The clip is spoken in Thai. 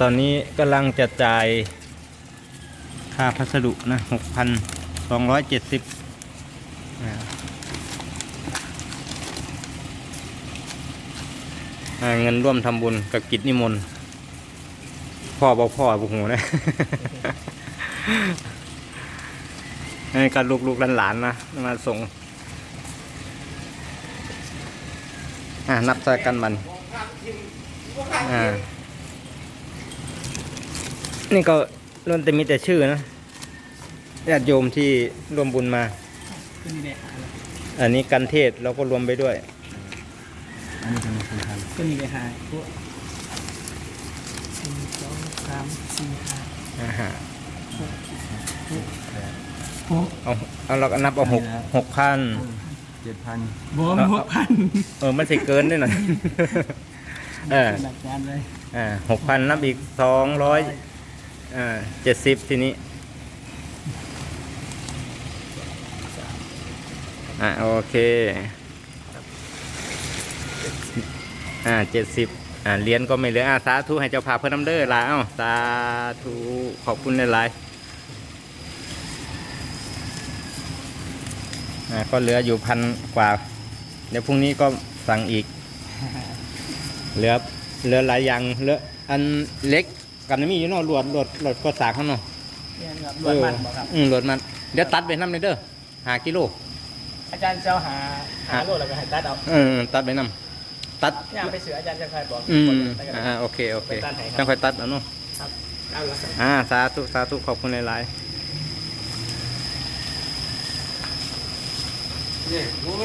ตอนนี้กำลังจะจ่ายค่าพัสดุนะหกพันสองร้อยเจ็ดสิบเงินร่วมทำบุญกับกิจนิมนต์พ่อบอกพ่อบุหูนะให้กับลูกๆหลานๆนะ มาส่ง อ่านับใส่กันมัน อ่า นี่ก็ล้วนแต่มีแต่ชื่อนะญาติโยมที่ร่วมบุญมา อันนี้กันเทศเราก็รวมไปด้วย อันนี้เป็นสำคัญขึ้นเด็กหาพวกหนึ่สองสามสี่ห้าอ่าฮะหกเอาเอาเราก็นับเอาหกหกพันเจ็ดพันบวมหกพันเออ มันสิเกินด้วยหน่อยเออหลักการเลยอ่าหกพันนับอีกสองร้อย อ่าเจ็ดสิบทีนี้ อ่าโอเค อ่าเจ็ดสิบอ่าเรียญก็ไม่เหลืออ่าสาธุให้เจ้าพาเพื่อนน้ำเด้อลาเอ้าสาธุขอบคุณหลายๆอ่าก็เหลืออยู่พันกว่า เดี๋ยวพรุ่งนี้ก็สั่งอีก เหลือเหลือหลายอย่างเหลืออันเล็ก กันมีอยู่เนาะลวดลวดลวดก็สากเขาเนาะเนี่ยครับรวดมันบอกครับ อืมลวดมันเดี๋ยวตัดไปน้ำเลยเด้อหากิโล อาจารย์เจ้าหาหาโลดแล้วก็ให้ตัดเอาเออตัดไปน้ำตัดย่างไปเสืออาจารย์จะคอยบอกอืมแล้วก็อ่าโอเคโอเคไปตัดให้ครับต้องค่อยตัดเอาเนาะเอาละอ่าสาธุสาธุขอบคุณหลายๆ เนี่ยรู้ไหม